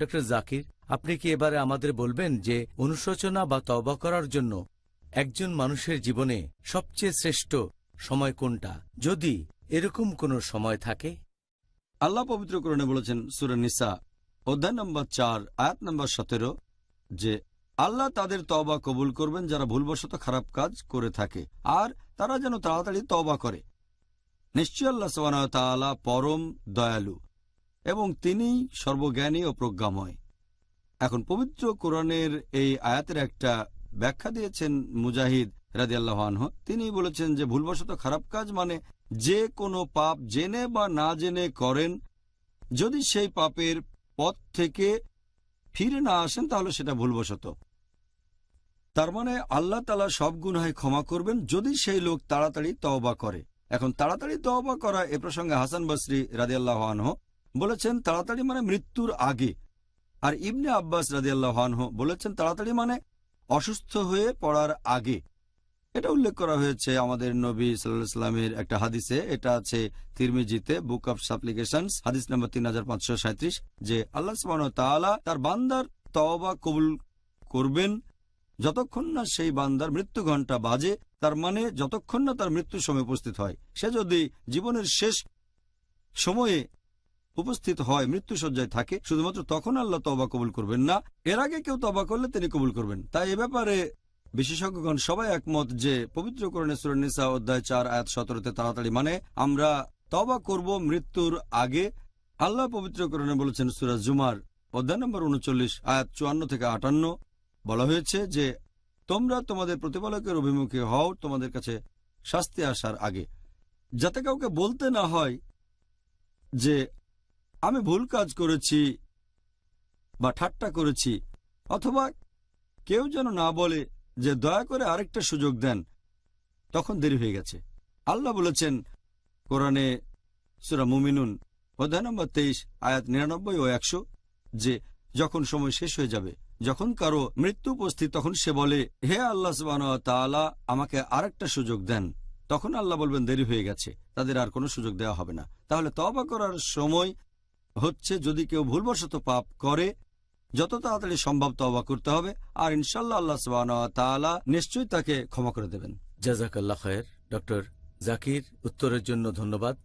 Doctor Zakir, আপনি কি এবারে আমাদের বলবেন যে অনুশোচনা বা তওবা করার জন্য একজন মানুষের জীবনে সবচেয়ে শ্রেষ্ঠ সময় কোনটা? যদি এরকম কোনো সময় থাকে। আল্লাহ পবিত্র করণে বলেছেন, সুরে নিসা, অধ্যায় নম্বর চার, আয়াত নম্বর সতেরো, যে আল্লাহ তাদের তওবা কবুল করবেন যারা ভুলবশত খারাপ কাজ করে থাকে, আর তারা যেন তাড়াতাড়ি তওবা করে। নিশ্চয় আল্লাহ সালা পরম দয়ালু। এবং তিনি সর্বজ্ঞানী ও প্রজ্ঞাময়। এখন পবিত্র কোরআনের এই আয়াতের একটা ব্যাখ্যা দিয়েছেন মুজাহিদ রাজি আল্লাহ তিনি বলেছেন যে ভুলবশত খারাপ কাজ মানে যে কোনো পাপ জেনে বা না জেনে করেন, যদি সেই পাপের পথ থেকে ফিরে না আসেন তাহলে সেটা ভুলবশত। তার মানে আল্লাহ তালা সব গুনাহে ক্ষমা করবেন যদি সেই লোক তাড়াতাড়ি তওবা করে। এখন তাড়াতাড়ি তওবা করা এ প্রসঙ্গে হাসান বসরি রাদিয়াল্লাহ আনহ বলেছেন, তাড়াতাড়ি মানে মৃত্যুর আগে। আর ইবনে আব্বাস রাদিয়াল্লাহ আনহ বলেছেন, তাড়াতাড়ি মানে অসুস্থ হয়ে পড়ার আগে। এটা উল্লেখ করা হয়েছে আমাদের নবী সাল্লাহ সাল্লামের একটা হাদিসে। এটা আছে তিরমিজিতে, বুক অব সাপ্লিকেশন হাদিস নম্বর তিন হাজার পাঁচশো সাঁইত্রিশ, যে আল্লাহ তাআলা তার বান্দার তওবা কবুল করবেন যতক্ষণ না সেই বান্দার মৃত্যু ঘণ্টা বাজে। তার মানে যতক্ষণ না তার মৃত্যুর সময় উপস্থিত হয়। সে যদি জীবনের শেষ সময়ে উপস্থিত হয় মৃত্যু সজ্জায় থাকে, শুধুমাত্র তখন আল্লাহ তবা কবুল করবেন না, এর আগে কেউ তবা করলে তিনি কবুল করবেন। তাই এ ব্যাপারে বিশেষজ্ঞগণ সবাই একমত যে পবিত্র করণে সুরনিসা অধ্যায় চার, আয়াত সতেরোতে তাড়াতাড়ি মানে আমরা তবা করব মৃত্যুর আগে। আল্লাহ পবিত্র করণে বলেছেন সুরাজ জুমার অধ্যায় নম্বর উনচল্লিশ, আয়াত চুয়ান্ন থেকে আটান্ন। বলা হয়েছে যে, তোমরা তোমাদের প্রতিপালকের অভিমুখে হও, তোমাদের কাছে শাস্তি আসার আগে। যাতে কাউকে বলতে না হয় যে আমি ভুল কাজ করেছি বা ঠাট্টা করেছি, অথবা কেউ যেন না বলে যে দয়া করে আরেকটা সুযোগ দেন, তখন দেরি হয়ে গেছে। আল্লাহ বলেছেন, কোরআনে সুরা মুমিনুন, অধ্যায় নম্বর তেইশ, আয়াত নিরানব্বই ও একশো, যে যখন সময় শেষ হয়ে যাবে, যখন কারও মৃত্যু উপস্থিত, তখন সে বলে, হে আল্লাহ তাআলা, আমাকে আরেকটা সুযোগ দেন। তখন আল্লাহ বলবেন, দেরি হয়ে গেছে, তাদের আর কোনো সুযোগ দেওয়া হবে না। তাহলে তবা করার সময় হচ্ছে যদি কেউ ভুলবশত পাপ করে, যত তাড়াতাড়ি সম্ভব তবা করতে হবে, আর ইনশাল্লাহ আল্লাহ তাআলা নিশ্চয়ই তাকে ক্ষমা করে দেবেন। জাজাকাল্লা খায়ের। ডক্টর জাকির, উত্তরের জন্য ধন্যবাদ।